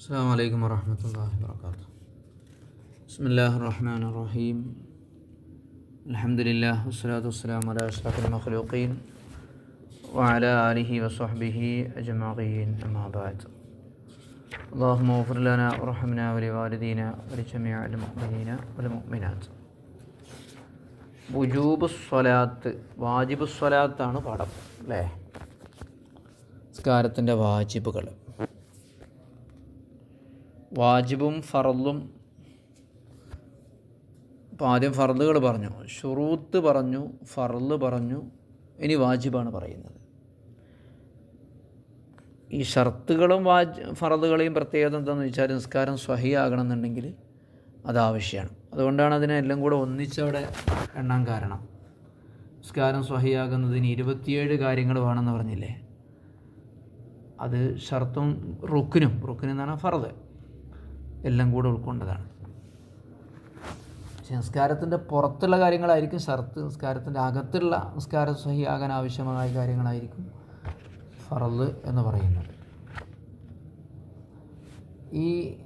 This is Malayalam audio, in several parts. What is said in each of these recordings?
السلام عليكم ورحمة الله وبركاته بسم الله الرحمن الرحيم الحمد لله والصلاة والسلام على أشرف المخلوقين وعلى آله وصحبه أجمعين أما بعد اللهم اغفر لنا وارحمنا ولوالدينا ولجميع المؤمنين والمؤمنات വുജൂബ് സ്വലാത്ത് വാജിബ് സ്വലാത്താണ് പാഠം അല്ലേ നിസ്കാരത്തിൻ്റെ വാജിബുകൾ വാജിബും ഫറലും ഇപ്പോൾ ആദ്യം ഫറലുകൾ പറഞ്ഞു. ഷുറൂത്ത് പറഞ്ഞു ഫറൽ പറഞ്ഞു ഇനി വാജിബാണ് പറയുന്നത്. ഈ ഷർത്തുകളും വാജ് ഫറലുകളെയും പ്രത്യേകത എന്താണെന്ന് വെച്ചാൽ നിസ്കാരം സ്വഹിയാകണമെന്നുണ്ടെങ്കിൽ അതാവശ്യമാണ് അതുകൊണ്ടാണ് അതിനെ എല്ലാം കൂടെ ഒന്നിച്ചവിടെ എണ്ണാൻ കാരണം. നിസ്കാരം സ്വഹിയാകുന്നതിന് ഇരുപത്തിയേഴ് കാര്യങ്ങൾ വേണമെന്ന് പറഞ്ഞില്ലേ? അത് ഷർത്തും റുക്കിനും റുക്കിനും പറഞ്ഞാൽ എല്ലാം കൂടെ ഉൾക്കൊണ്ടതാണ്. സംസ്കാരത്തിന്റെ പുറത്തുള്ള കാര്യങ്ങളായിരിക്കും ഷർത്ത് നിസ്കാരത്തിന്റെ അകത്തുള്ള നിസ്കാരം സഹിയാകാൻ ആവശ്യമായ കാര്യങ്ങളായിരിക്കും ഫറൽ എന്ന് പറയുന്നത്. ഈ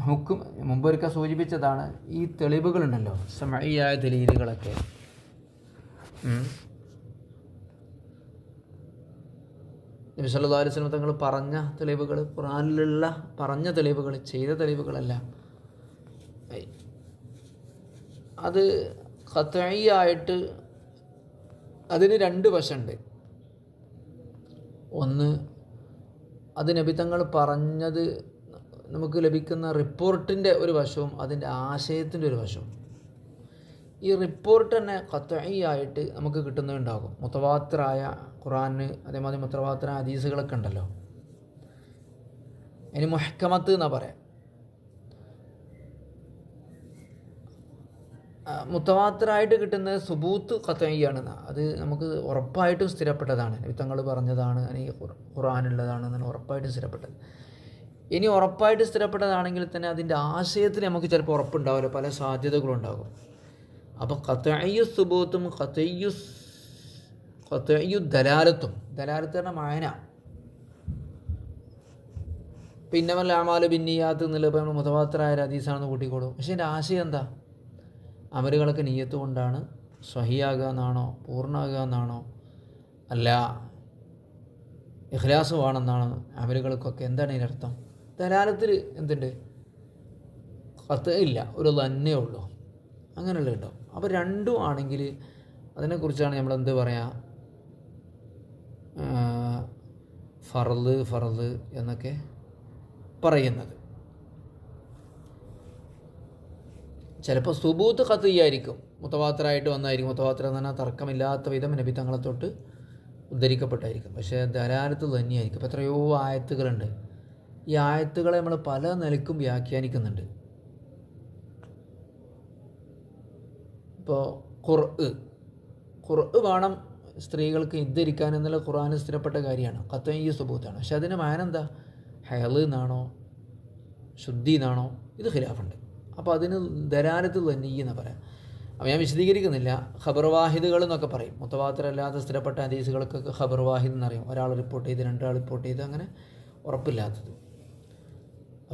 ഹുക്കും മുമ്പൊരിക്കൽ സൂചിപ്പിച്ചതാണ് ഈ തെളിവുകളുണ്ടല്ലോ സമയായ ദലീലുകളൊക്കെ. നബി സല്ലല്ലാഹു അലൈഹി വസല്ലം തങ്ങൾ പറഞ്ഞ തെളിവുകൾ ഖുറാനിലുള്ള പറഞ്ഞ തെളിവുകൾ ചെയ്ത തെളിവുകളല്ല. അത് ആയിട്ട് അതിന് രണ്ട് വശമുണ്ട് ഒന്ന് അത് നബി തങ്ങൾ പറഞ്ഞത് നമുക്ക് ലഭിക്കുന്ന റിപ്പോർട്ടിന്റെ ഒരു വശവും അതിന്റെ ആശയത്തിന്റെ ഒരു വശവും ഈ റിപ്പോർട്ട് തന്നെ ഖത്തഈയായിട്ട് നമുക്ക് കിട്ടുന്നുണ്ടാകും. മുത്തവാത്തറായ ഖുറാന് അതേമാതിരി മുത്തവാത്തറായ ഹദീസുകളൊക്കെ ഉണ്ടല്ലോ. ഇനി മുഹക്കമത്ത് എന്നാ പറയാം? മുത്തവാത്തറായിട്ട് കിട്ടുന്നത് സുബൂത്ത് കത്തയ്യാണ് അത് നമുക്ക് ഉറപ്പായിട്ടും സ്ഥിരപ്പെട്ടതാണ്. വിത്തങ്ങൾ പറഞ്ഞതാണ് അല്ലെങ്കിൽ ഖുറാനുള്ളതാണ് എന്നാണ് ഉറപ്പായിട്ടും സ്ഥിരപ്പെട്ടത്. ഇനി ഉറപ്പായിട്ട് സ്ഥിരപ്പെട്ടതാണെങ്കിൽ തന്നെ അതിന്റെ ആശയത്തിൽ നമുക്ക് ചിലപ്പോൾ ഉറപ്പുണ്ടാവില്ല പല സാധ്യതകളും ഉണ്ടാകും അപ്പോൾ ഖത്തയ്യു സുബൂത്തും ഖത്തയ്യു ദലാലത്തും. ദലാലത്ത് മായന. പിന്നെ വല്ല അമാൽ ബിന്നിയാത്ത് എന്നുള്ള നമ്മൾ മുതവാത്തരായ ഹദീസാണെന്ന് കൂട്ടിക്കോളും. പക്ഷെ എന്റെ ആശയം എന്താ? അമലുകളൊക്കെ നീയത്ത് കൊണ്ടാണ് സ്വഹിയാകുക എന്നാണോ പൂർണമാകുക എന്നാണോ അല്ല ഇഖ്ലാസ് വേണമെന്നാണ് അമലുകൾക്കൊക്കെ എന്താണ് ഇതിനർത്ഥം ദലാലത്തിൽ എന്തുണ്ട്? കത്ത് ഇല്ല ഒരു തന്നെ ഉള്ളൂ. അങ്ങനെയുള്ള ഉണ്ടോ അപ്പോൾ രണ്ടും ആണെങ്കിൽ അതിനെക്കുറിച്ചാണ് നമ്മൾ എന്ത് പറയുക ഫറൽ ഫറൽ എന്നൊക്കെ പറയുന്നത്. ചിലപ്പോൾ സുബൂത്ത് കത്തിയായിരിക്കും മുത്തവാത്തരായിട്ട് വന്നായിരിക്കും. മുത്തവാത്തര എന്ന് പറഞ്ഞാൽ തർക്കമില്ലാത്ത വിധം നബി തങ്ങളെ തൊട്ട് ഉദ്ധരിക്കപ്പെട്ടായിരിക്കും. പക്ഷേ ദലാലത്ത് തന്നെയായിരിക്കും. ഇപ്പോൾ എത്രയോ ആയത്തുകളുണ്ട്. ഈ ആയത്തുകളെ നമ്മൾ പല നിലക്കും വ്യാഖ്യാനിക്കുന്നുണ്ട്. ഇപ്പോൾ ഖുർഅ് ഖുർഅ് വേണം സ്ത്രീകൾക്ക് ഇദ്ധരിക്കാൻ എന്നുള്ള ഖുർആന് സ്ഥിരപ്പെട്ട കാര്യമാണ്. കത്തൻ ഈ സുബൂത്താണ്. പക്ഷെ അതിന് മാനെന്താ ഹയൽ എന്നാണോ? ശുദ്ധി എന്നാണോ? ഇത് ഖിലാഫുണ്ട്. അപ്പോൾ അതിന് ദരാരത്ത് തന്നെ ഈ എന്ന് പറയാം? അപ്പോൾ ഞാൻ വിശദീകരിക്കുന്നില്ല. ഖബർ വാഹിദുകൾ എന്നൊക്കെ പറയും. മുത്തവാത്തരല്ലാത്ത സ്ഥിരപ്പെട്ട ഹദീസുകൾക്കൊക്കെ ഖബർ വാഹിദ് ഒരാൾ റിപ്പോർട്ട് ചെയ്ത് രണ്ടാൾ റിപ്പോർട്ട് ചെയ്ത് അങ്ങനെ ഉറപ്പില്ലാത്തത്.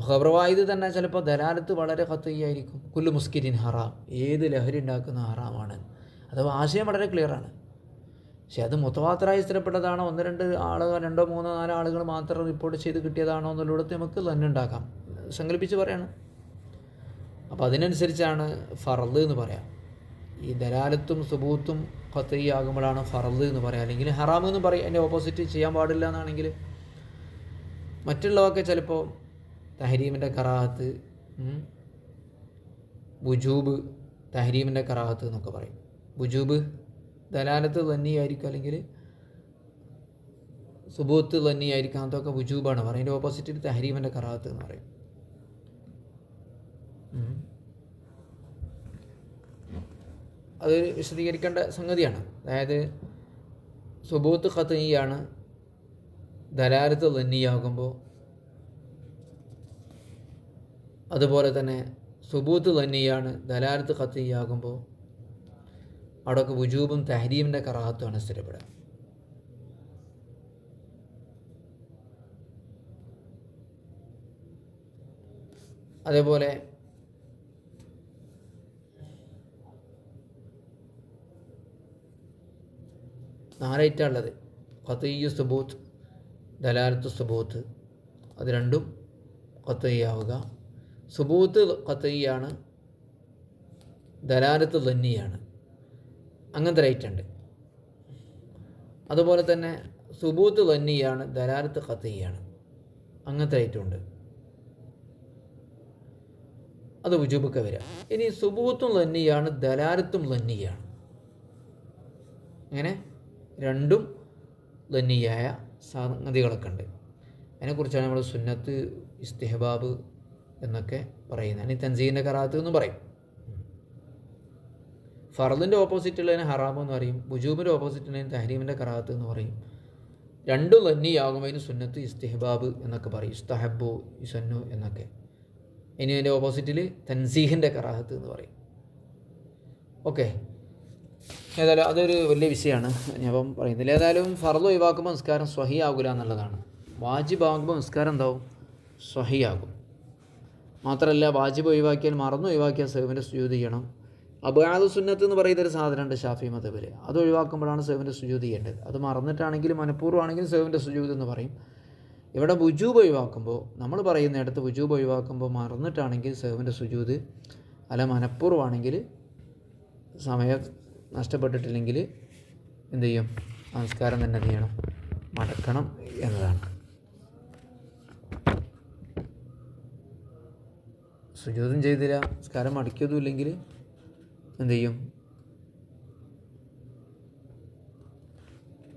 ഖബർ വാഹിദ് തന്നെ ചിലപ്പോൾ ദലാലത്ത് വളരെ ഖത്തയ്യായിരിക്കും. കുല്ലു മുസ്കിരിൻ ഹറാം. ഏത് ലഹരി ഉണ്ടാക്കുന്ന ഹറാമാണ്. അഥവാ ആശയം വളരെ ക്ലിയറാണ് പക്ഷെ അത് മുത്തവാത്തരായി സ്ഥിരപ്പെട്ടതാണോ? ഒന്ന് രണ്ട് ആളുകൾ രണ്ടോ മൂന്നോ നാലോ ആളുകൾ മാത്രം റിപ്പോർട്ട് ചെയ്ത് കിട്ടിയതാണോ എന്നുള്ളിടത്ത് നമുക്ക് തന്നെ ഉണ്ടാക്കാം. സങ്കല്പിച്ച് പറയാണ്. അപ്പോൾ അതിനനുസരിച്ചാണ് ഫറൽ എന്ന് പറയാം. ഈ ദലാലത്തും സുബൂത്തും ഖത്തയ്യാകുമ്പോഴാണ് ഫറൽ എന്ന് പറയാം. അല്ലെങ്കിൽ ഹറാം എന്ന് പറയും. അതിന്റെ ഓപ്പോസിറ്റ് ചെയ്യാൻ പാടില്ല എന്നാണെങ്കിൽ മറ്റുള്ളവർക്ക് ചിലപ്പോൾ തഹരീമിന്റെ കറാഹത്ത് ബുജൂബ് തഹരീമിന്റെ കറാഹത്ത് എന്നൊക്കെ പറയും. ബുജൂബ് ദലാലത്ത് തന്നെയായിരിക്കും അല്ലെങ്കിൽ സുബൂത്ത് തന്നെയായിരിക്കും അതൊക്കെ ബുജൂബാണ് പറയും അതിന്റെ ഓപ്പോസിറ്റ് തഹരീമിന്റെ കറാഹത്ത് എന്ന് പറയും. അത് വിശദീകരിക്കേണ്ട സംഗതിയാണ്. അതായത് സുബൂത്ത് ഖത്തീയാണ് ദലാലത്ത് തന്നെയാകുമ്പോൾ അതുപോലെ തന്നെ സുബൂത്ത് തന്നെയാണ് ദലാലത്ത് ഖത്തിയാകുമ്പോൾ അവിടെയൊക്കെ വുജൂബും തഹരീമിന്റെ കറാഹത്തുമാണ് സ്ഥിരപ്പെടുക. അതേപോലെ നാലായിട്ടുള്ളത് ഖത്തയ്യു സുബൂത്ത് ദലാലത്ത് സുബൂത്ത്. അത് രണ്ടും ഖത്തയ്യാവുക സുബൂത്ത് ഖത്തയ്യാണ് ദലാലത്ത് ലന്നിയാണ് അങ്ങനത്തെ റേറ്റ് ഉണ്ട്. അതുപോലെ തന്നെ സുബൂത്ത് ലന്നിയാണ് ദലാലത്ത് ഖത്തയ്യാണ് അങ്ങനത്തെ റേറ്റും ഉണ്ട്. അത് ഉജുബൊക്കെ വരാം. ഇനി സുബൂത്തും ലന്നിയാണ് ദലാലത്തും ലന്നിയാണ് അങ്ങനെ രണ്ടും ലന്നിയായ സംഗതികളൊക്കെ ഉണ്ട്. അതിനെക്കുറിച്ചാണ് നമ്മൾ സുന്നത്ത് ഇസ്തിഹബാബ് എന്നൊക്കെ പറയുന്നത്. ഇനി തൻസീന്റെ കറാത്ത് എന്ന് പറയും. ഫറദിന്റെ ഓപ്പോസിറ്റ് ഉള്ളതിന് ഹറാം എന്ന് പറയും. ബുജൂബിന്റെ ഓപ്പോസിറ്റ് ഉള്ളതിന് തഹരീമിന്റെ കറാത്ത് എന്ന് പറയും. രണ്ടും തന്നെയാകുമ്പോൾ സുന്നത്ത് ഇസ്തിഹബാബ് എന്നൊക്കെ പറയും. ഇസ്തഹബു ഇസന്നു എന്നൊക്കെ. ഇനി അതിന്റെ ഓപ്പോസിറ്റിൽ തൻസീഹിന്റെ കറാഹത്ത് എന്ന് പറയും. ഓക്കെ. ഏതായാലും അതൊരു വലിയ വിഷയമാണ്. ഞാൻ ഇപ്പം പറയുന്നില്ല. ഏതായാലും ഫർദ് ഒഴിവാക്കുമ്പോൾ നിസ്കാരം സ്വഹിയാകില്ല എന്നുള്ളതാണ്. വാജിബാകുമ്പോൾ നിസ്കാരം എന്താവും? സ്വഹി ആകും മാത്രമല്ല വാജിബ് ഒഴിവാക്കിയാൽ മറന്നു ഒഴിവാക്കിയാൽ സേവിന്റെ സുജൂത് ചെയ്യണം. അബാദ് സുന്നത്ത് എന്ന് പറയുന്ന ഒരു സാധനമുണ്ട് ഷാഫി മതബിൽ അത് ഒഴിവാക്കുമ്പോഴാണ് സേവിന്റെ സുജൂത് ചെയ്യേണ്ടത്. അത് മറന്നിട്ടാണെങ്കിലും മനഃപൂർവമാണെങ്കിലും സേവിന്റെ സുജൂത് എന്ന് പറയും. ഇവിടെ വുജൂബ് ഒഴിവാക്കുമ്പോൾ നമ്മൾ പറയുന്നിടത്ത് വുജൂബ് ഒഴിവാക്കുമ്പോൾ മറന്നിട്ടാണെങ്കിൽ സേവിന്റെ സുജൂത് അല്ല മനഃപൂർവമാണെങ്കിൽ സമയം നഷ്ടപ്പെട്ടിട്ടില്ലെങ്കിൽ എന്ത് ചെയ്യും? നമസ്കാരം തന്നെ ചെയ്യണം? മടക്കണം എന്നതാണ്. സുജൂതും ചെയ്തില്ല. സ്കാരം അടിക്കതും ഇല്ലെങ്കിൽ എന്ത് ചെയ്യും?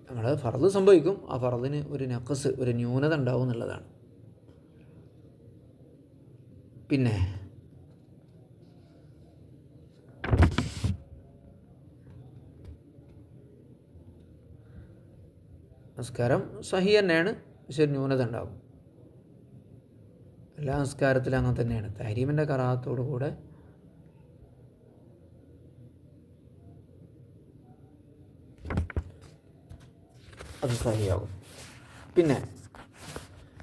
നമ്മൾ ഫറദ് സംഭവിക്കും. ആ ഫറദിന് ഒരു നക്കസ് ഒരു ന്യൂനത ഉണ്ടാവും എന്നുള്ളതാണ്. പിന്നെ നമസ്കാരം സഹി തന്നെയാണ്. പക്ഷെ ന്യൂനത ഉണ്ടാകും എല്ലാ സംസ്കാരത്തിലും അങ്ങനെ തന്നെയാണ്. കറാഹത്തോടു കൂടെ അത് സഹിയാകും. പിന്നെ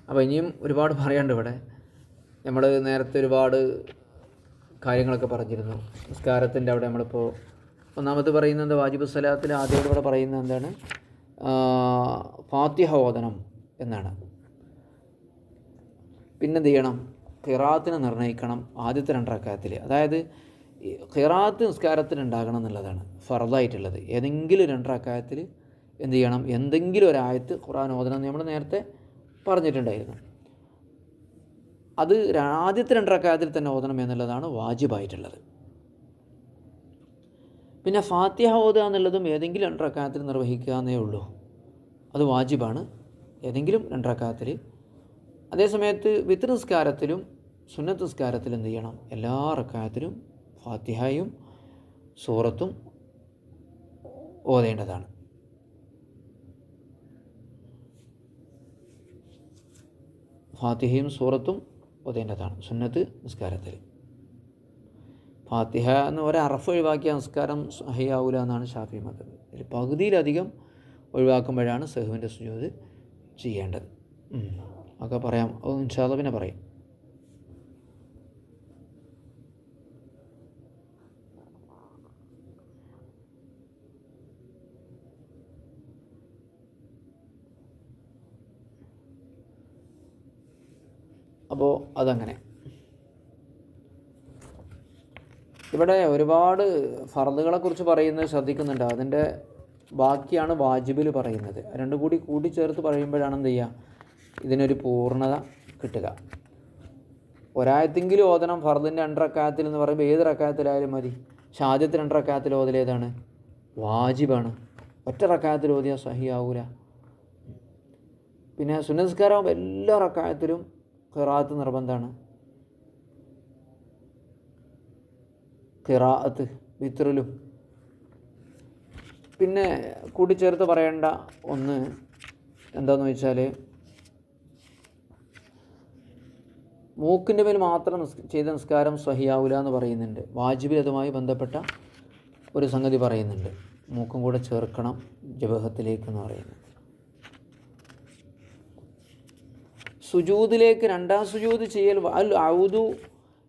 അപ്പോൾ ഇനിയും ഒരുപാട് പറയാണ്ട് ഇവിടെ. നമ്മൾ നേരത്തെ ഒരുപാട് കാര്യങ്ങളൊക്കെ പറഞ്ഞിരുന്നു. നിസ്കാരത്തിന്റെ അവിടെ നമ്മളിപ്പോൾ ഒന്നാമത് പറയുന്നത് വാജിബ് സ്വലാത്തിൽ ആദ്യം ഇവിടെ പറയുന്നത് എന്താണ്? ഫാത്തിഹ എന്നാണ്. പിന്നെന്ത് ചെയ്യണം ഖിറാത്തിന് നിർണയിക്കണം ആദ്യത്തെ രണ്ടറക്കാത്തിൽ അതായത് ഖിറാത്ത് നിസ്കാരത്തിന് ഉണ്ടാകണം എന്നുള്ളതാണ് ഫർദായിട്ടുള്ളത്. ഏതെങ്കിലും രണ്ടറക്കാത്തിൽ എന്ത് ചെയ്യണം എന്തെങ്കിലും ഒരായത്ത് ഖുറാൻ ഓതണം നമ്മൾ നേരത്തെ പറഞ്ഞിട്ടുണ്ടായിരുന്നു. അത് ആദ്യത്തെ രണ്ടറക്കാത്തിൽ തന്നെ ഓതണം എന്നുള്ളതാണ് വാജിബായിട്ടുള്ളത്. പിന്നെ ഫാത്തിഹ ഓതുക എന്നുള്ളതും ഏതെങ്കിലും രണ്ടറക്കാത്തിൽ നിർവഹിക്കുക എന്നേ ഉള്ളൂ. അത് വാജിബാണ്. ഏതെങ്കിലും രണ്ട് റക്കായത്തിൽ അതേസമയത്ത് വിത്ത് നിസ്കാരത്തിലും സുന്നത്ത് നിസ്കാരത്തിലും എന്ത് ചെയ്യണം? എല്ലാ റക്കായത്തിലും ഫാത്തിഹയും സൂറത്തും ഓതേണ്ടതാണ്. ഫാത്തിഹയും സൂറത്തും ഓതേണ്ടതാണ് സുന്നത്ത് നിസ്കാരത്തിൽ. ഫാത്തിഹ എന്ന് ഒരു അറഫ് ഒഴിവാക്കിയ നിസ്കാരം സഹിയാവൂല എന്നാണ് ഷാഫി മതം. ഇതിൽ പകുതിയിലധികം ഒഴിവാക്കുമ്പോഴാണ് സെഹുവിന്റെ സുജൂത് ചെയ്യേണ്ടത്. ഒക്കെ പറയാം. ഓ ഇൻഷാല്ല പിന്നെ പറയും. അപ്പോൾ അതങ്ങനെ. ഇവിടെ ഒരുപാട് ഫറദുകളെക്കുറിച്ച് പറയുന്നത് ശ്രദ്ധിക്കുന്നുണ്ട്. അതിന്റെ ബാക്കിയാണ് വാജിബിൽ പറയുന്നത്. രണ്ടും കൂടി കൂട്ടിച്ചേർത്ത് പറയുമ്പോഴാണ് എന്ത് ചെയ്യുക ഇതിനൊരു പൂർണത കിട്ടുക. ഒരായത്തെങ്കിലും ഓതണം. ഫർദിന്റെ രണ്ടറക്കായത്തിൽ എന്ന് പറയുമ്പോൾ ഏത് റക്കായത്തിലായാലും മതി. പക്ഷെ ആദ്യത്തെ ഓതലേതാണ് വാജിബാണ്. ഒറ്റ റക്കായത്തിൽ ഓതിയാൽ സഹിയാവൂല. പിന്നെ സുനസ്കാരം എല്ലാ റക്കായത്തിലും ഖിറാത്ത് നിർബന്ധമാണ് കിറാത്ത് വിത്രലും പിന്നെ കൂട്ടിച്ചേർത്ത് പറയേണ്ട ഒന്ന് എന്താണെന്ന് വെച്ചാൽ മൂക്കിന്റെ മേൽ മാത്രം ചെയ്ത നിസ്കാരം സഹിയാവില്ല എന്ന് പറയുന്നുണ്ട്. വാജിബിൽ അതുമായി ബന്ധപ്പെട്ട ഒരു സംഗതി പറയുന്നുണ്ട്. മൂക്കും കൂടെ ചേർക്കണം ജബഹത്തിലേക്ക് എന്ന് പറയുന്നത്. സുജൂദിലേക്ക് രണ്ടാം സുജൂദ് ചെയ്യൽ അൽ ഔദു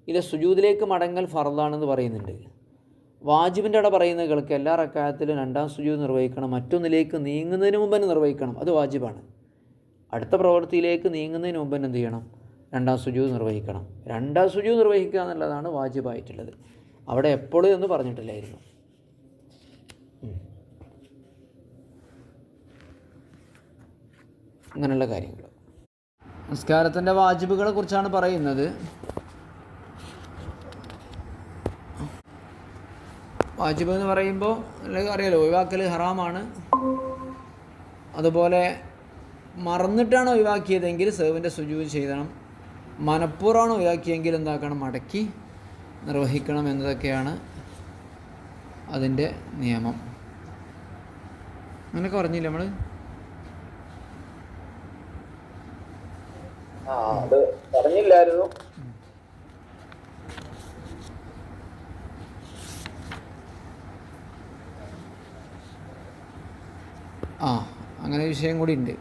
ഇല്ല സുജൂദിലേക്ക് മടങ്ങൽ ഫറദാണെന്ന് പറയുന്നുണ്ട്. വാജിബിന്റെ അവിടെ പറയുന്നത് കേൾക്ക് എല്ലാ റക്കായത്തിലും രണ്ടാം സുജൂദ് നിർവഹിക്കണം. മറ്റൊന്നിലേക്ക് നീങ്ങുന്നതിന് മുമ്പ് തന്നെ നിർവഹിക്കണം. അത് വാജിബാണ്. അടുത്ത പ്രവൃത്തിയിലേക്ക് നീങ്ങുന്നതിന് മുമ്പ് തന്നെ എന്ത് ചെയ്യണം? രണ്ടാം സുജു നിർവഹിക്കണം. രണ്ടാം സുജു നിർവഹിക്കുക എന്നുള്ളതാണ് വാജിബായിട്ടുള്ളത്. അവിടെ എപ്പോഴും എന്ന് പറഞ്ഞിട്ടില്ലായിരുന്നു. അങ്ങനെയുള്ള കാര്യങ്ങൾ. നിസ്കാരത്തിന്റെ വാജിബുകളെ കുറിച്ചാണ് പറയുന്നത്. വാജിബ് എന്ന് പറയുമ്പോൾ അല്ലെങ്കിൽ അറിയാലോ ഒഴിവാക്കൽ ഹറാമാണ്. അതുപോലെ മറന്നിട്ടാണ് ഒഴിവാക്കിയതെങ്കിൽ സേവിന്റെ സുജൂത് ചെയ്യണം മനഃപൂർവമാണ് ഒഴിവാക്കിയെങ്കിൽ എന്താക്കണം? മടക്കി നിർവഹിക്കണം എന്നതൊക്കെയാണ് അതിന്റെ നിയമം. അങ്ങനെയൊക്കെ പറഞ്ഞില്ല നമ്മൾ ആ പറഞ്ഞില്ലായിരുന്നു. ആ അങ്ങനെ വിഷയം കൂടി ഉണ്ട്.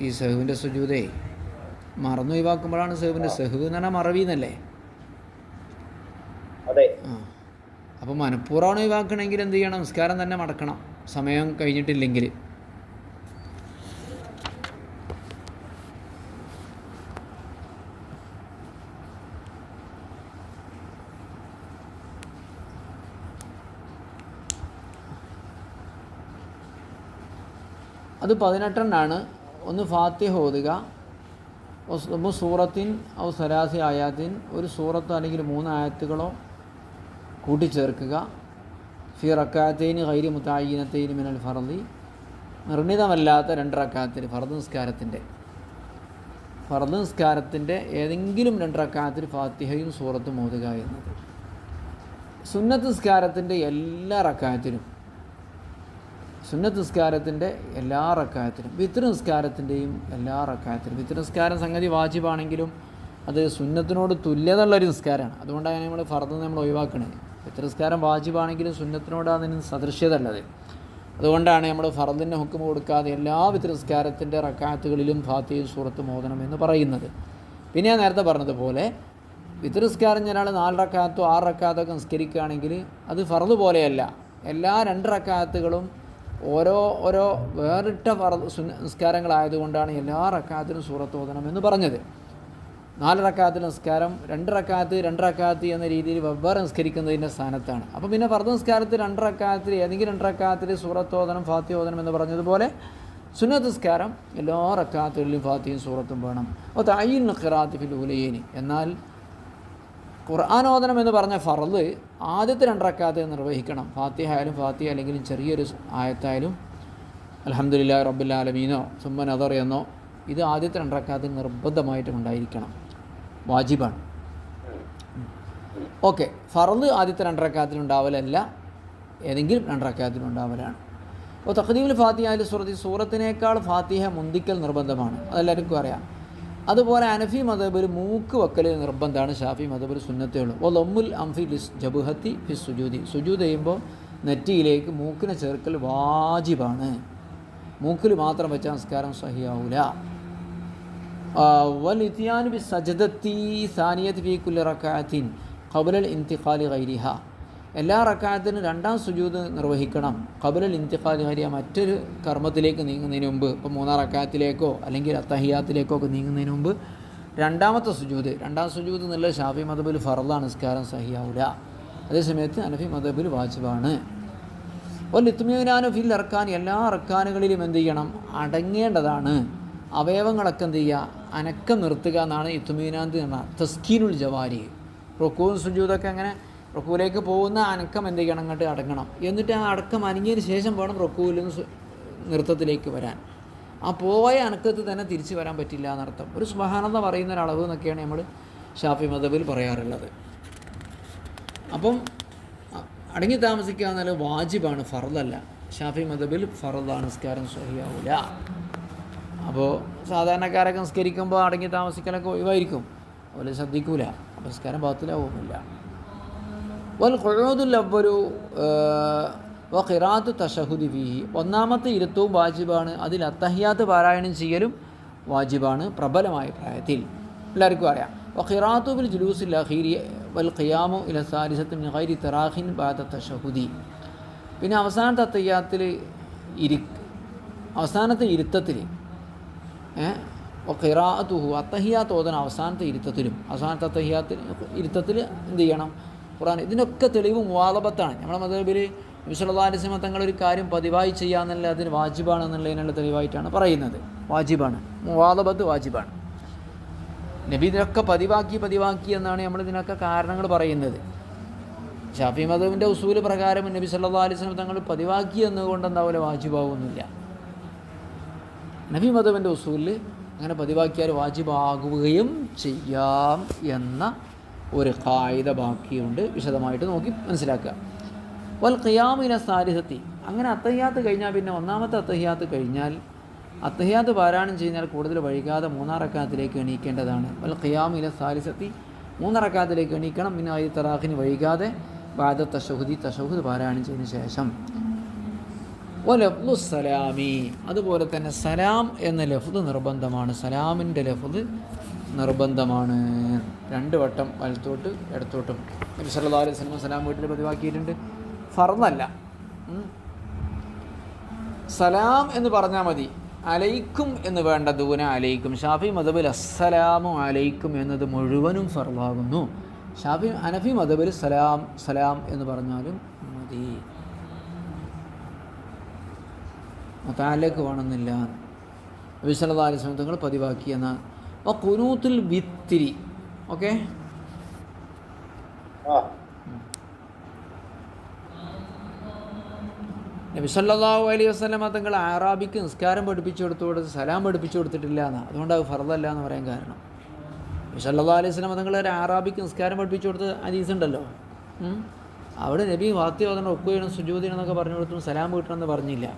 ഈ സെഹുവിന്റെ സുജൂതേ മറന്നു ഒഴിവാക്കുമ്പോഴാണ് സെഹുവിന്റെ സെഹു എന്ന് പറഞ്ഞാൽ മറവി എന്നല്ലേ? അതെ. ആ. അപ്പോൾ മനഃപൂർവമാണ് ഒഴിവാക്കണമെങ്കിൽ എന്ത് ചെയ്യണം? നമസ്കാരം തന്നെ മടക്കണം. സമയം കഴിഞ്ഞിട്ടില്ലെങ്കിൽ. അത് പതിനെട്ടെണ്ണാണ്. ഒന്ന് ഫാത്തിഹ ഓതുക. ഒന്ന് സൂറത്തിൻ ഔ സരാസി ആയാത്തിൻ ഒരു സൂറത്തോ അല്ലെങ്കിൽ മൂന്ന് ആയത്തുകളോ കൂട്ടിച്ചേർക്കുക. ഫി റക്കാത്തൈന് ഹൈരി മുത്തായിനത്തൈന് മിനൽ ഫർദി. നിർണിതമല്ലാത്ത രണ്ട് റക്കാത്തിൽ ഫർദ് നിസ്കാരത്തിന്റെ. ഫർദ് നിസ്കാരത്തിന്റെ ഏതെങ്കിലും രണ്ട് ഫാത്തിഹയും സൂറത്തും ഓതുക എന്നത്. സുന്നത്ത് നിസ്കാരത്തിന്റെ എല്ലാ റക്കായത്തിലും സുന്നത്ത് നിസ്കാരത്തിന്റെ എല്ലാ റക്കായത്തിലും വിത്ര നിസ്കാരത്തിന്റെയും എല്ലാ റക്കായത്തിലും. വിത്ര നിസ്കാരം സംഗതി വാജിബാണെങ്കിലും അത് സുന്നത്തിനോട് തുല്യതുള്ളൊരു നിസ്കാരമാണ് അതുകൊണ്ടാണ് നമ്മൾ ഫർദ് നമ്മൾ ഒഴിവാക്കണേ വിത്ര നിസ്കാരം വാജിബാണെങ്കിലും സുന്നത്തിനോട് അതിന് സദൃശ്യത ഉള്ളത് അതുകൊണ്ടാണ് നമ്മൾ ഫർദിന്റെ ഹുക്കും കൊടുക്കാതെ എല്ലാ വിത്ര നിസ്കാരത്തിന്റെ റക്കാത്തുകളിലും ഫാത്തിയും സൂറത്ത് മോദനം എന്ന് പറയുന്നത്. പിന്നെ ഞാൻ നേരത്തെ പറഞ്ഞതുപോലെ വിത്ര നിസ്കാരം ഒരാൾ നാല് റക്കാത്തോ ആറ് റക്കാത്തോ ഒക്കെ നിസ്കരിക്കുകയാണെങ്കിൽ അത് ഫർദ് പോലെയല്ല. എല്ലാ രണ്ട് റക്കാത്തുകളും ഓരോ ഓരോ വേറിട്ട നിസ്കാരങ്ങളായതുകൊണ്ടാണ് എല്ലാ റക്കാത്തിനും സൂറത്ത് ഓതണം എന്ന് പറഞ്ഞത്. നാല് റക്കാത്തിൽ നിസ്കാരം രണ്ട് റക്കാത്ത് രണ്ട് റക്കാത്ത് എന്ന രീതിയിൽ വെവ്വേറെ നിസ്കരിക്കുന്നതിന്റെ സ്ഥാനത്താണ്. അപ്പോൾ പിന്നെ ഫർദ് നിസ്കാരത്തിൽ രണ്ട് റക്കാത്തിൽ ഏതെങ്കിലും രണ്ട് റക്കാത്തിൽ സൂറത്ത് ഓതണം ഫാത്തി ഓതണം എന്ന് പറഞ്ഞതുപോലെ സുന്നത്ത് നിസ്കാരം എല്ലാ റക്കാത്തുകളിലും ഫാത്തിയും സൂറത്തും വേണം. അപ്പോൾ തായി ഖിറാത്ത് ഫിൽ ഉലയേനി എന്നാൽ ഖുർആൻ ഓതനം എന്ന് പറഞ്ഞ ഫറൽ ആദ്യത്തെ രണ്ടറക്കാത്ത് നിർവഹിക്കണം. ഫാത്തിഹ ആയാലും ഫാത്തിഹ അല്ലെങ്കിലും ചെറിയൊരു ആയത്തായാലും അലഹമുല്ല റബ്ബുല്ലാലമീനോ സുമ്മൻ അദർ എന്നോ ഇത് ആദ്യത്തെ രണ്ടറക്കാത്ത് നിർബന്ധമായിട്ടും ഉണ്ടായിരിക്കണം. വാജിബാണ്. ഓക്കെ. ഫറൽ ആദ്യത്തെ രണ്ടറക്കാത്തിലുണ്ടാവലല്ല ഏതെങ്കിലും രണ്ടറക്കാത്തിലുണ്ടാവലാണ് അപ്പോൾ തഖദീമിൽ ഫാത്തിഹ അലി സൂറത്തി സൂറത്തിനേക്കാൾ ഫാത്തിഹ മുന്തിക്കൽ നിർബന്ധമാണ്. അതെല്ലാവർക്കും അറിയാം. അതുപോലെ അനഫി മതബിൽ മൂക്ക് വക്കൽ നിർബന്ധമാണ് ഷാഫി മതബിൽ സുന്നത്തേ ഉള്ളൂ. ഓ ലൊമ്മുൽ അംഫി ലിസ് ജബുഹത്തി ഫി സുജൂതി സുജൂത് ചെയ്യുമ്പോൾ നെറ്റിയിലേക്ക് മൂക്കിനെ ചേർക്കൽ വാജിബാണ്. മൂക്കിൽ മാത്രം വെച്ച സംസ്കാരം സഹിയാവൂല. വൽ ഇത്തിയാൻ ബി സജദത്തി സാനിയത്ത് ഫി കുല്ലറക്കാത്തിൻ റക്കാത്തിൻ ഖബലൽ ഇന്തിഖാലി ഗൈരിഹ. എല്ലാ റക്കാത്തിനും രണ്ടാം സുജൂത് നിർവഹിക്കണം. കബുലൽ ഇന്തിഖാലി ഹരിയ മറ്റൊരു കർമ്മത്തിലേക്ക് നീങ്ങുന്നതിന് മുമ്പ് ഇപ്പോൾ മൂന്നാം റക്കായത്തിലേക്കോ അല്ലെങ്കിൽ അത്തഹിയാത്തിലേക്കോ ഒക്കെ നീങ്ങുന്നതിന് മുമ്പ് രണ്ടാമത്തെ സുജൂത്. രണ്ടാം സുജൂത് എന്നുള്ള ഷാഫി മതബിൽ ഫറദാണ് നിസ്കാരം സഹിയാവില്ല അതേസമയത്ത് അനഫി മതബിൽ വാജിബാണ്. ഒരു ലിത്മീനാനു ഫിൽ ഇറക്കാൻ എല്ലാ ഇറക്കാനുകളിലും എന്ത് ചെയ്യണം? അടങ്ങേണ്ടതാണ്. അവയവങ്ങളൊക്കെ എന്ത് ചെയ്യുക? അനക്കം നിർത്തുക എന്നാണ് ഇത്തുമീനാന്ത് എന്ന തസ്കീനുൽ ജവാരി. റുക്കൂൻ സുജൂതൊക്കെ അങ്ങനെ റുക്കൂലേക്ക് പോകുന്ന അനക്കം എന്ത് ചെയ്യണം? അങ്ങോട്ട് അടങ്ങണം. എന്നിട്ട് ആ അടക്കം അനങ്ങിയതിന് ശേഷം വേണം റുക്കൂവിൽ നൃത്തത്തിലേക്ക് വരാൻ. ആ പോയ അനക്കത്ത് തന്നെ തിരിച്ചു വരാൻ പറ്റില്ല എന്നർത്ഥം. ഒരു സുബഹാനന്ദ പറയുന്ന ഒരു അളവ് എന്നൊക്കെയാണ് നമ്മൾ ഷാഫി മതബിൽ പറയാറുള്ളത്. അപ്പം അടങ്ങി താമസിക്കുക എന്നാൽ വാജിബാണ് ഫറദല്ല ഷാഫി മതബിൽ ഫറദാണ് നിസ്കാരം സഹിയാവില്ല അപ്പോൾ സാധാരണക്കാരൊക്കെ നിസ്കരിക്കുമ്പോൾ അടങ്ങി താമസിക്കലൊക്കെ ഒഴിവായിരിക്കും. അതുപോലെ ശ്രദ്ധിക്കൂല. അപ്പോൾ നിസ്കാരം വൽ ഖുഴൂദുൽ അവ്വലു വ ഖിറാത്തു തഷഹുദി ഫീഹി. ഒന്നാമത്തെ ഇരുത്തവും വാജിബാണ്. അതിൽ അത്തഹിയാത്ത് പാരായണം ചെയ്യലും വാജിബാണ്. പ്രബലമായ പ്രായത്തിൽ. എല്ലാവർക്കും അറിയാം. വഖിറാത്തു ബിൽ ജുലൂസിൽ അഹീരി വൽ ഖിയാമു ഇല സാലിസത്ത് മിൻ ഗൈരി തറാഖിൻ ബാദ തഷഹുദി പിന്നെ അവസാനത്തെ അത്തയ്യാത്തിൽ ഇരി അവസാനത്തെ ഇരുത്തത്തിൽ ഖിറാത്തുഹു അത്തഹിയാത്ത് ഓതന അവസാനത്തെ ഇരുത്തത്തിലും. അവസാനത്തെ അത്തഹിയാത്തിൽ ഇരുത്തത്തിൽ എന്ത് ചെയ്യണം? ഖുറാൻ ഇതിനൊക്കെ തെളിവ് മുവാദബത്താണ് നമ്മുടെ മതബിൽ വിശ്വലാലിസിമ തങ്ങൾ ഒരു കാര്യം പതിവായി ചെയ്യാന്നല്ല അതിന് വാജിബാണെന്നുള്ളതിനുള്ള തെളിവായിട്ടാണ് പറയുന്നത്. വാജിബാണ്. മുവാദബത്ത് വാജിബാണ്. നബി ഇതിനൊക്കെ പതിവാക്കി പതിവാക്കി എന്നാണ് നമ്മൾ ഇതിനൊക്കെ കാരണങ്ങൾ പറയുന്നത്. ഷാഫി മതവിന്റെ ഉസൂൽ പ്രകാരം നബി സല്ലാ അലൈഹി സ്വലം തങ്ങൾ പതിവാക്കി എന്നുകൊണ്ട് എന്താവില്ല വാജിബാവുന്നില്ല. നബി മതവിന്റെ ഉസൂലിൽ അങ്ങനെ പതിവാക്കിയാൽ വാജിബാകുകയും ചെയ്യാം എന്ന ഒരു കായിക ബാക്കിയുണ്ട്. വിശദമായിട്ട് നോക്കി മനസ്സിലാക്കുക. വൽ ഖിയാമിന സാരിഹത്തി അങ്ങനെ അത്തഹ്യാത്ത് കഴിഞ്ഞാൽ പിന്നെ ഒന്നാമത്തെ അത്തഹ്യാത്ത് കഴിഞ്ഞാൽ അത്തഹ്യാത്ത് പാരായണം ചെയ്യുന്നാൽ കൂടുതൽ വൈകാതെ മൂന്നാറക്കാത്തിലേക്ക് എണീക്കേണ്ടതാണ്. വൽ ഖിയാമിന സാലിസത്തി മൂന്നറക്കാത്തിലേക്ക് എണീക്കണം. പിന്നെ ഐ തറാഖിന് വൈകാതെ ബാദ തഷഹുദി തഷഹുദ് പാരായണം ചെയ്തതിന് ശേഷം. ലഫ്ലു സലാമി. അതുപോലെ തന്നെ സലാം എന്ന ലഫ്ദ് നിർബന്ധമാണ്. സലാമിന്റെ ലഫ്ദ് നിർബന്ധമാണ്. രണ്ട് വട്ടം വലത്തോട്ട് ഇടത്തോട്ടും. നബി സല്ലല്ലാഹു അലൈഹി സ്വലം സലാം വീട്ടിൽ പതിവാക്കിയിട്ടുണ്ട്. ഫർന്നല്ല സലാം എന്ന് പറഞ്ഞാൽ മതി. അലൈക്കും എന്ന് വേണ്ട ദൂന അലൈക്കും. ഷാഫി മതബിൽ അസ്സലാമു അലൈക്കും എന്നത് മുഴുവനും ഫർവാകുന്നു ഷാഫി അനഫി മതബിൽ സലാം സലാം എന്ന് പറഞ്ഞാലും മതി. മൊത്താലേക്ക് വേണമെന്നില്ല. വിശലതാലിസ്ലം തങ്ങൾ പതിവാക്കിയെന്ന അപ്പോൾ കുനൂത്തിൽ വിത്തിരി. ഓക്കെ? നബിസല്ലാഹു അലൈഹി വസല്ലമ തങ്ങൾ ആറാബിക്ക് നിസ്കാരം പഠിപ്പിച്ചു കൊടുത്തു കൊടുത്ത് സലാം പഠിപ്പിച്ചു കൊടുത്തിട്ടില്ല എന്നാണ് അതുകൊണ്ട് അത് ഫറദല്ല എന്ന് പറയാൻ കാരണം. നബി സല്ലല്ലാഹു അലൈഹി വസല്ലമ തങ്ങൾ ഒരു ആറാബിക്ക് നിസ്കാരം പഠിപ്പിച്ചു കൊടുത്ത് ഹദീസ് ഉണ്ടല്ലോ. അവിടെ നബി വാത്തി വന്നിട്ട് ഒപ്പ് ചെയ്യണം സുജൂതി എന്നൊക്കെ പറഞ്ഞു കൊടുത്തു സലാം വീട്ടണമെന്ന് പറഞ്ഞില്ല.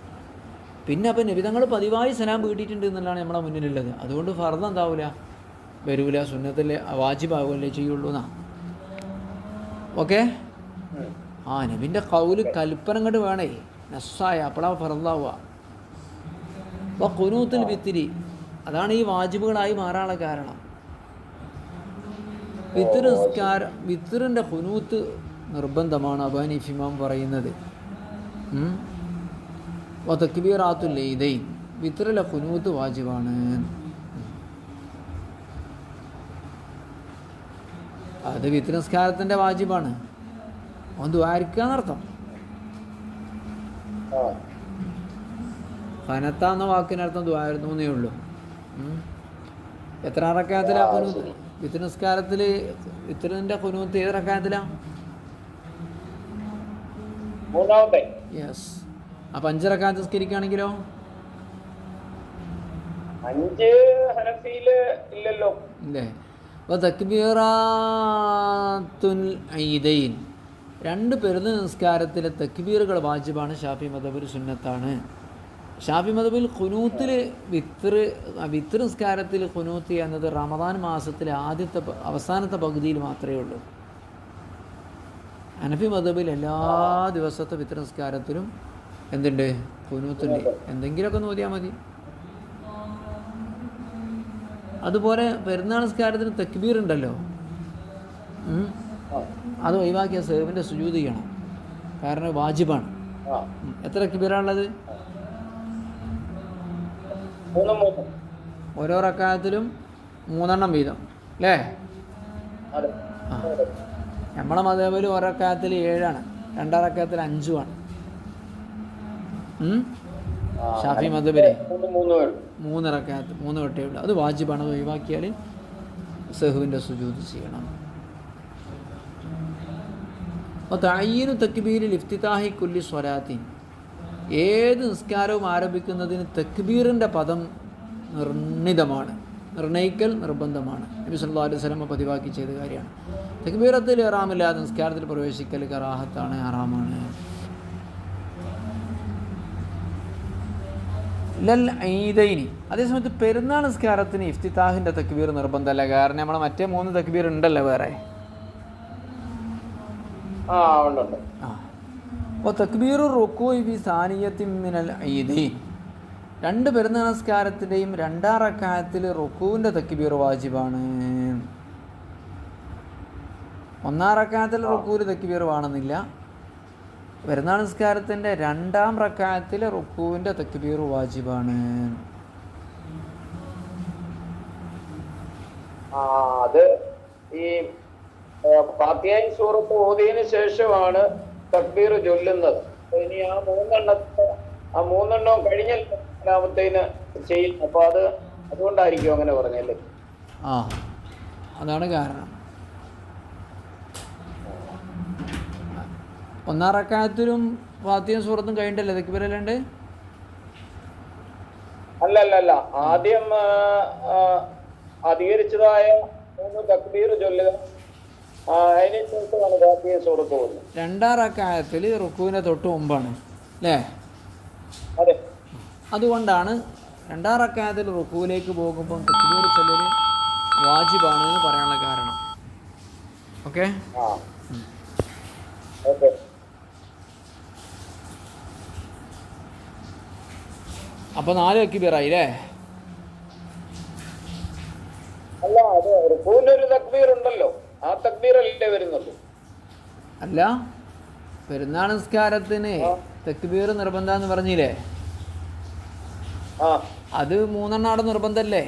പിന്നെ അപ്പം നബിതങ്ങൾ പതിവായി സലാം വീട്ടിയിട്ടുണ്ട് എന്നുള്ളതാണ് നമ്മളെ മുന്നിലുള്ളത്. അതുകൊണ്ട് ഫർദ് എന്താവില്ല വരൂല സുന്നത്തിലെ വാജിബാകുമല്ലേ ചെയ്യുള്ളൂ എന്നാ. ഓക്കെ? ആ നബിന്റെ കൗൽ കൽപ്പന കണ്ട് വേണേ. നസ്സായ അപ്പോഴാ ഫറന്നാവുക അപ്പോൾ കുനൂത്തിൽ വിത്തിരി അതാണ് ഈ വാജിബുകളായി മാറാനുള്ള കാരണം. വിത്തിർ നിസ്കാരം വിത്തിറിന്റെ കുനൂത്ത് നിർബന്ധമാണ് അബാനിഫിമാം പറയുന്നത്. തക്ബീറാത്തുൽ ഇതൈൻ വിത്രല കുനൂത്ത് വാജിബാണ്. അത് നിസ്കാരത്തിന്റെ വാജിബാണ്. ഒന്ന് ദ്വാരിക്കാന്നർത്ഥം ആ. കനത്ത എന്ന വാക്കിനർത്ഥം ദ്വാരുന്നു എന്നേ ഉള്ളൂ. എത്ര റക്കാത്തിലാ കുനൂത്ത് വിത്ത് നിസ്കാരത്തിൽ വിത്തിറിന്റെ കുനൂത്ത് ഏത് റക്കാത്തിലാ യെസ്. അപ്പം അഞ്ച് റക്കാത്ത് നിസ്കരിക്കുകയാണെങ്കിലോ അഞ്ച് ഹനഫിയിൽ ഇല്ലല്ലോ. ഇല്ലേ. അപ്പോൾ തക്ബീറാത്തുൽ ഐദൈൻ രണ്ട് പെരുന്ന നിസ്കാരത്തിലെ തക്ബീറുകൾ വാജിബാണ് ഷാഫി മദബുൽ സുന്നത്താണ്. ഷാഫി മതബിൽ ഖുനൂത്തിൽ വിത്ര് വിത്ര് നിസ്കാരത്തിൽ ഖുനൂത്ത് എന്നത് റമദാൻ മാസത്തിലെ ആദ്യത്തെ അവസാനത്തെ പകുതിയിൽ മാത്രമേ ഉള്ളൂ. അനഫി മതബിൽ എല്ലാ ദിവസത്തെ വിത്തർ നിസ്കാരത്തിലും എന്തുണ്ട്? ഖുനൂത്തുണ്ട് എന്തെങ്കിലുമൊക്കെ നോക്കിയാൽ മതി. അതുപോലെ പെരുന്നാൾ നിസ്കാരത്തിന് തക്ബീർ ഉണ്ടല്ലോ. അത് ഒഴിവാക്കിയ സേവിന്റെ സുജൂത് ചെയ്യണം. കാരണം വാജിബാണ്. എത്ര തക്ബീറാണുള്ളത്? ഓരോ റക്കാലത്തിലും മൂന്നെണ്ണം വീതം. അല്ലേ? നമ്മളെ ഓരോ ഒരക്കായത്തിൽ ഏഴാണ്. രണ്ടാറക്കാലത്തിൽ അഞ്ചുമാണ്. ഷാഫി മധുബിലെ മൂന്ന് മൂന്ന് വേണം മൂന്ന് വട്ടേ ഉള്ളൂ. അത് വാജിബാണ് അത് ഒഴിവാക്കിയാൽ സെഹുവിന്റെ സുജൂത് ചെയ്യണം. അപ്പോൾ തയ്യീനു തക്ബീരിൽ ഇഫ്തിതാഹി കുല്ലി സ്വരാത്തി ഏത് നിസ്കാരവും ആരംഭിക്കുന്നതിന് തക്ബീറിന്റെ പദം നിർണിതമാണ്. നിർണയിക്കൽ നിർബന്ധമാണ്. നബി സല്ലാ അലൈഹി വസല്ലം പതിവാക്കി ചെയ്ത കാര്യമാണ്. തക്ബീറത്തിൽ ഹറാമില്ലാതെ നിസ്കാരത്തിൽ പ്രവേശിക്കൽ കറാഹത്താണ് ഹറാമാണ്. ലൽ ഈദൈനി. അതേസമയത്ത് പെരുന്നാൾ നിസ്കാരത്തിന് ഇഫ്തിത്താഹിന്റെ തക്ബീർ നിർബന്ധമല്ല. കാരണം നമ്മൾ മറ്റേ മൂന്ന് തക്ബീർ ഉണ്ടല്ലോ വേറെ. അപ്പോൾ തക്ബീറു റുക്കോയി ബി സാനിയത്തി മിനൽ ഈദൈൻ. രണ്ട് പെരുന്നാൾ നിസ്കാരത്തിന്റെയും രണ്ടാം റക്കായത്തിൽ റുക്കുവിന്റെ തക്ബീർ വാജിബാണ്. ഒന്നാം റക്കായത്തിൽ റുക്കൂര് തക്കിബീർ വേണമെന്നില്ല. പെരുന്നാൾ നിസ്കാരത്തിന്റെ രണ്ടാം റക്കായത്തിൽ റുക്കുവിന്റെ തക്ബീർ വാജിബാണ്. ആ അത് ഈ ഫാത്തിയായി സൂറത്ത് ഓതിയതിന് ശേഷമാണ് തക്ബീർ ചൊല്ലുന്നത്. ഇനി ആ മൂന്നെണ്ണത്തെ ആ മൂന്നെണ്ണം കഴിഞ്ഞാമത്തേന് രണ്ടാമത്തേന് ചെയ്യും. അപ്പൊ അത് അതുകൊണ്ടായിരിക്കും അങ്ങനെ പറഞ്ഞല്ലേ ആ അതാണ് കാരണം. ഒന്നാം റക്കാത്തിലും ഫാത്തിയും സൂറത്തും കഴിഞ്ഞിട്ടല്ലേ? തക്കിബീർ അല്ലാണ്ട് അല്ല അല്ല അല്ല ആദ്യം അധികരിച്ചതായ മൂന്ന് തക്ബീർ ചൊല്ലുക. രണ്ടാം റക്കായത്തിൽ റുക്കുവിന്റെ തൊട്ട് മുമ്പാണ്. അല്ലേ അതെ. അതുകൊണ്ടാണ് രണ്ടാം റക്കായത്തിൽ റുക്കുവിലേക്ക് പോകുമ്പോൾ തക്ബീർ ചൊല്ലൽ വാജിബാണ് എന്ന് പറയാനുള്ള കാരണം. ഓക്കെ? ഓക്കെ. അപ്പോൾ നാല് തക്ബീറായി അല്ലേ അല്ല അത് ഒരു തക്ബീർ ഉണ്ടല്ലോ. ആ തക്ബീർ അല്ലേ വരുന്നുള്ളൂ? അല്ല പെരുന്നാൾ നിസ്കാരത്തിന് തക്ബീർ നിർബന്ധം എന്ന് പറഞ്ഞില്ലേ? അത് മൂന്നെണ്ണാട് നിർബന്ധല്ലേ?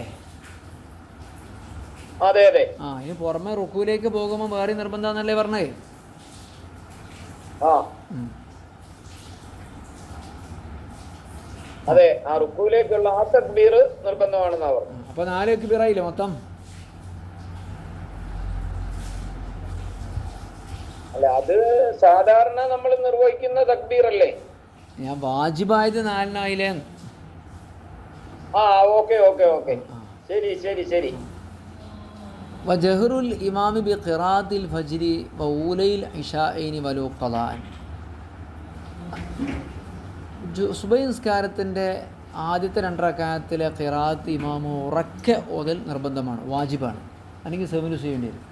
അതെ അതെ. ആ ഇനി പുറമെ റുക്കുവിലേക്ക് പോകുമ്പോൾ വേറെ നിർബന്ധം എന്നല്ലേ പറഞ്ഞേ? ആ. അതെ ആ റുക്കുവിലേക്കുള്ള ആ തക്ബീർ നിർബന്ധമാണെന്ന് അവർ അപ്പൊ നാല് തക്ബീറായില്ലേ മൊത്തം? അല്ല അത് സാധാരണ നമ്മൾ നിർവഹിക്കുന്ന തക്ബീർ അല്ലേ ഞാൻ വാജിബായത് നാലിനായില്ലേ? ആ ഓക്കെ ഓക്കെ ഓക്കെ. ശരി ശരി ശരി. വജഹറുൽ ഇമാമി ബി ഖിറാത്തിൽ ഫജ്രി വഊലയിൽ ഇഷാഇനി വലു ഖലാൻ. സുബൈ നിസ്കാരത്തിന്റെ ആദ്യത്തെ രണ്ടരക്കാലത്തിലെ ഖിറാത്ത് ഇമാമു ഉറക്കെ ഓതൽ നിർബന്ധമാണ് വാജിബാണ്. അല്ലെങ്കിൽ സെമിനു ചെയ്യേണ്ടി വരും.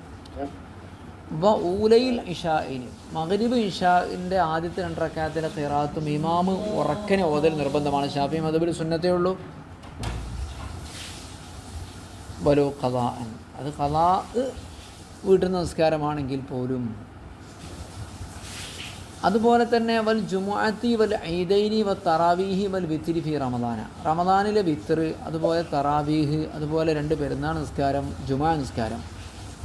അപ്പോൾ ഊലയിൽ ഇഷാഇന്. മകരീബ് ഇഷാഇന്റെ ആദ്യത്തെ രണ്ടരക്കാലത്തിലെ ഖിറാത്തും ഇമാമ് ഉറക്കനെ ഓതൽ നിർബന്ധമാണ്. ഷാഫി മതബിൽ സുന്നത്തേ ഉള്ളൂ. വലു കഥാ അത് കഥാ വീട്ടിൽ നമസ്കാരമാണെങ്കിൽ പോലും അതുപോലെ തന്നെ വൽ ജുമാഅത്തി വൽ ഐദൈനി വ തറാവീഹി വൽ വിത്തിരി ഫി റമദാന. റമദാനിലെ വിത്തർ അതുപോലെ തറാവീഹ് അതുപോലെ രണ്ട് പെരുന്നാൾ നിസ്കാരം ജുമാ നിസ്കാരം.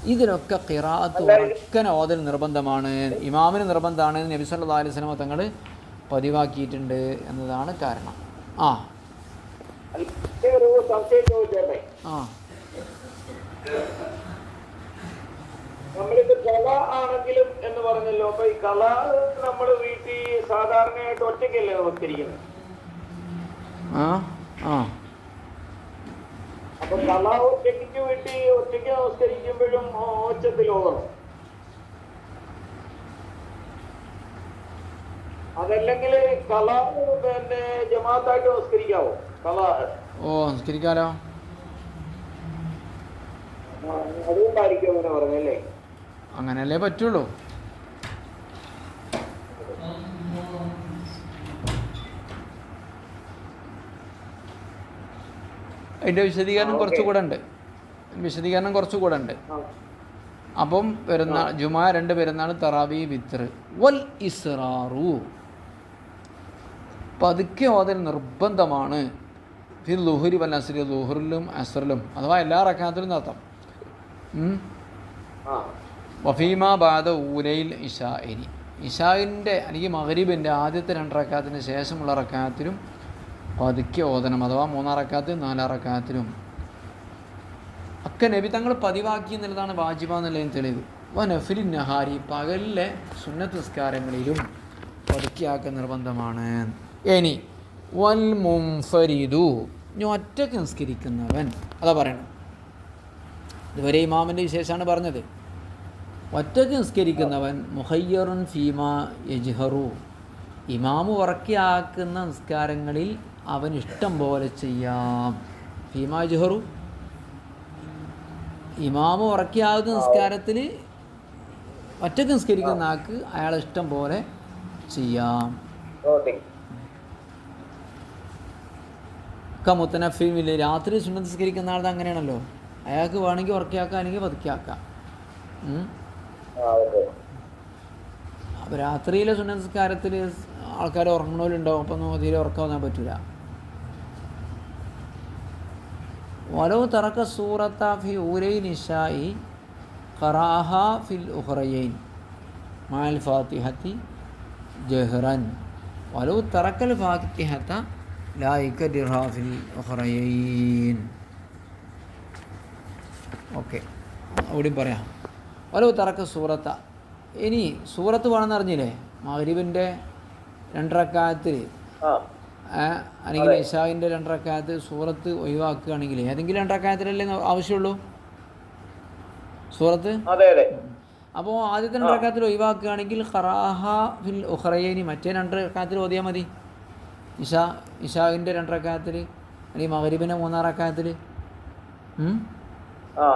ഇതിനൊക്കെ ഖിറാഅത്ത് ഉറക്കൻ ഓതൽ നിർബന്ധമാണ്. ഇമാമിന് നിർബന്ധമാണ്. നബി സല്ലല്ലാഹു അലൈഹി സ്വലമ തങ്ങൾ പതിവാക്കിയിട്ടുണ്ട് എന്നതാണ് കാരണം. ആ. ആ. നമ്മളിത് കല ആണെങ്കിലും എന്ന് പറഞ്ഞല്ലോ അപ്പൊ ഈ കല നമ്മൾ വീട്ടിൽ സാധാരണയായിട്ട് ഒറ്റയ്ക്കല്ലേ നമസ്കരിക്കുന്നത് അപ്പൊ കല ഒറ്റയ്ക്ക് വീട്ടിൽ ഒറ്റയ്ക്ക് നമസ്കരിക്കുമ്പോഴും ഒച്ചത്തിൽ ഓതണം അതല്ലെങ്കിൽ കല പിന്നെ ജമാഅത്തായിട്ട് നമസ്കരിക്കാവോ? കല ഓ നമസ്കരിക്കാലോ? അതുകൊണ്ടായിരിക്കും അങ്ങനെ പറഞ്ഞല്ലേ അങ്ങനെയല്ലേ പറ്റുള്ളൂ. അതിന്റെ വിശദീകരണം കുറച്ചുകൂടെ ഉണ്ട്. വിശദീകരണം കുറച്ചുകൂടെ ഉണ്ട്. അപ്പം പെരുന്നാൾ ജുമാ രണ്ട് പെരുന്നാൾ തറാവി വിത്തർ വൽ ഇസ്റാറു. പതുക്കെ ഓതൽ നിർബന്ധമാണ്. ഫിൽ ലുഹുരി വൽ അസ്രി ലുഹുറിലും അസറിലും. അഥവാ എല്ലാ റക്കാത്തിലും നടത്താം. വഫീമ ബാദ ഊലയിൽ ഇഷാഇനി ഇഷായിന്റെ അല്ലെങ്കിൽ മഹരീബിന്റെ ആദ്യത്തെ രണ്ട് റക്കാത്തിന് ശേഷമുള്ള റക്കാത്തിലും പതുക്കെ ഓതനം അഥവാ മൂന്നാം റക്കാത്തിലും. ഒക്കെ നബി തങ്ങൾ പതിവാക്കി എന്നുള്ളതാണ് വാജിബ എന്നുള്ളതിന് തെളിവ്. വ നഫിലി നഹാരി പകലിലെ സുന്നത്ത് നിസ്കാരങ്ങളിലും പതുക്കിയാക്ക നിർബന്ധമാണ്. ഇനി വൽ മുംഫരിദു ഞാൻ ഒറ്റയ്ക്ക് നിസ്കരിക്കുന്നവൻ. അതാ പറയണം ഇതുവരെ ഇമാമിന്റെ വിശേഷമാണ് പറഞ്ഞത്. ഒറ്റയ്ക്ക് നിസ്കരിക്കുന്നവൻ മുഹയ്യറുൻ ഫീമ യജ്ഹറു. ഇമാമു ഉറക്കിയാക്കുന്ന നിസ്കാരങ്ങളിൽ അവൻ ഇഷ്ടം പോലെ ചെയ്യാം. ഫീമ യജ്ഹറു. ഇമാമു ഉറക്കിയാകുന്ന നിസ്കാരത്തിൽ ഒറ്റയ്ക്ക് നിസ്കരിക്കുന്ന ആൾക്ക് അയാളെ ഇഷ്ടം പോലെ ചെയ്യാം. മുത്തനഫീമില്ല രാത്രി സുന്നത്ത് നിസ്കരിക്കുന്ന ആളുടെ അങ്ങനെയാണല്ലോ. അയാൾക്ക് വേണമെങ്കിൽ ഉറക്കിയാക്കാം അല്ലെങ്കിൽ പതുക്കിയാക്കാം. അപ്പോൾ രാത്രിയിലെ സുനസ്കാരത്തിൽ ആൾക്കാർ ഉറങ്ങണവരുണ്ടാവും അപ്പം തീരെ വന്നാൽ പറ്റൂല. വലവ് തറക്ക സൂറത്ത ഫി ഊരൈ നിഷായി ഖറാഹ ഫിൽ ഉഹ്റയൈൻ മാൽ ഫാത്തിഹത്തി ജഹ്റൻ. വലവ് തറക്കൽ ഫാത്തിഹത്ത ലായിക്ക ഡിറാഫിൽ ഫിൽ ഉഹ്റയൈൻ ഓക്കെ. അവിടെയും പറയാം. വലോ തറക്ക സൂറത്ത. ഇനി സൂറത്ത് വേണമെന്ന് അറിഞ്ഞില്ലേ? മഹരീബിന്റെ രണ്ടരക്കാലത്ത് ആ. അല്ലെങ്കിൽ ഇഷാവിന്റെ രണ്ടരക്കാലത്ത് സൂറത്ത് ഒഴിവാക്കുകയാണെങ്കിൽ ഏതെങ്കിലും രണ്ടരക്കാലത്തിലല്ലേ ആവശ്യമുള്ളൂ? സൂറത്ത്? അപ്പോൾ ആദ്യത്തെ രണ്ടരക്കാലത്തിൽ ഒഴിവാക്കുകയാണെങ്കിൽ ഖറാഹ ഫിൽ ഉഖ്റയൈനി മറ്റേ രണ്ടരക്കാലത്തിൽ ഓതിയാൽ മതി. ഇഷ ഇഷാവിന്റെ രണ്ടരക്കാലത്തിൽ അല്ലെങ്കിൽ മഹരീബിന്റെ മൂന്നാറക്കാലത്തിൽ ആ.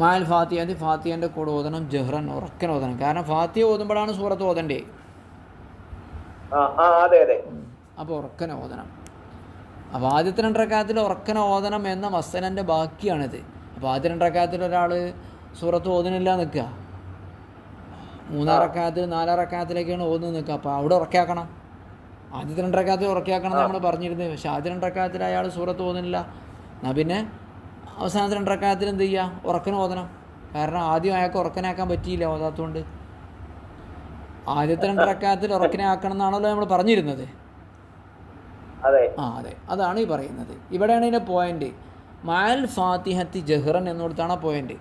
മാൽ ഫാത്തിയ അത് ഫാത്തിയന്റെ കൂടെ ഓതണം ജഹ്റൻ ഉറക്കൻ ഓതണം. കാരണം ഫാത്തിയ ഓതുമ്പോഴാണ് സൂറത്ത് ഓതണ്ടേ? അപ്പോൾ ഉറക്കനെ ഓതണം. അപ്പോൾ ആദ്യത്തെ രണ്ടരക്കാലത്തിൽ ഉറക്കന ഓതണം എന്ന മസ്തനന്റെ ബാക്കിയാണിത്. അപ്പോൾ ആദ്യ രണ്ടരക്കാലത്തിൽ ഒരാൾ സൂറത്ത് ഓതുന്നില്ല നിൽക്കുക. മൂന്നാറക്കാലത്തിൽ നാലാറക്കാലത്തിലേക്കാണ് ഓതുന്നത് നിൽക്കുക. അപ്പോൾ അവിടെ ഉറക്കാക്കണം ആദ്യത്തെ രണ്ടരക്കാലത്തിൽ ഉറക്കാക്കണം എന്ന് നമ്മൾ പറഞ്ഞിരുന്നത്. പക്ഷേ ആദ്യ രണ്ടരക്കാലത്തിൽ അയാൾ സൂറത്ത് ഓതുന്നില്ല. എന്നാൽ പിന്നെ അവസാനത്തെ രണ്ടരക്കാലത്തിൽ എന്ത് ചെയ്യുക ഉറക്കന് ഓതണം. കാരണം ആദ്യം അയാൾക്ക് ഉറക്കനാക്കാൻ പറ്റിയില്ല ഓതാത്തതുകൊണ്ട് ആദ്യത്തെ രണ്ടരക്കാലത്തിൽ ഉറക്കനാക്കണം എന്നാണല്ലോ നമ്മൾ പറഞ്ഞിരുന്നത്. ആ അതെ. അതാണ് ഈ പറയുന്നത്. ഇവിടെയാണ് ഇതിന്റെ പോയിന്റ് മാൽ ഫാത്തിഹത്തി ജഹ്റൻ എന്നിടത്താണ് ആ പോയിന്റ്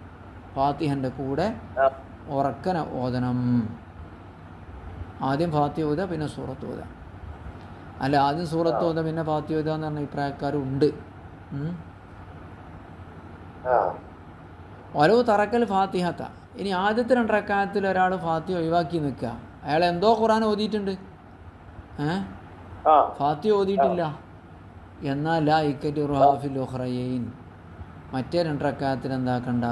ഫാത്തിഹന്റെ കൂടെ ഉറക്കന ഓതണം. ആദ്യം ഫാത്തി ഓത പിന്നെ സൂറത്ത് ഓതുക. അല്ല ആദ്യം സൂറത്ത് ഓത പിന്നെ ഫാത്തി ഓത എന്ന് പറഞ്ഞ അഭിപ്രായക്കാരുണ്ട്. ഓരോ തറക്കൽ ഫാത്തിഹത്ത. ഇനി ആദ്യത്തെ രണ്ടക്കാലത്തിൽ ഒരാൾ ഫാത്തി ഒഴിവാക്കി നിൽക്കുക. അയാൾ എന്തോ ഖുറാൻ ഓതിയിട്ടുണ്ട്. ഏ? ഫാത്തി ഓതിയിട്ടില്ല. എന്നാൽ ലാ ഇക്കറ്റ് റുഹാഫിൽ ഉഹ്റയൈൻ മറ്റേ രണ്ടക്കാലത്തിൽ എന്താക്കണ്ട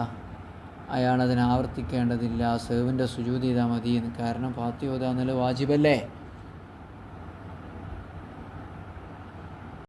അയാൾ അതിനെ ആവർത്തിക്കേണ്ടതില്ല. സേവിന്റെ സുജൂതി ചെയ്താൽ മതി എന്ന്. കാരണം ഫാത്തി ഓതാന്നല്ല വാജിബല്ലേ?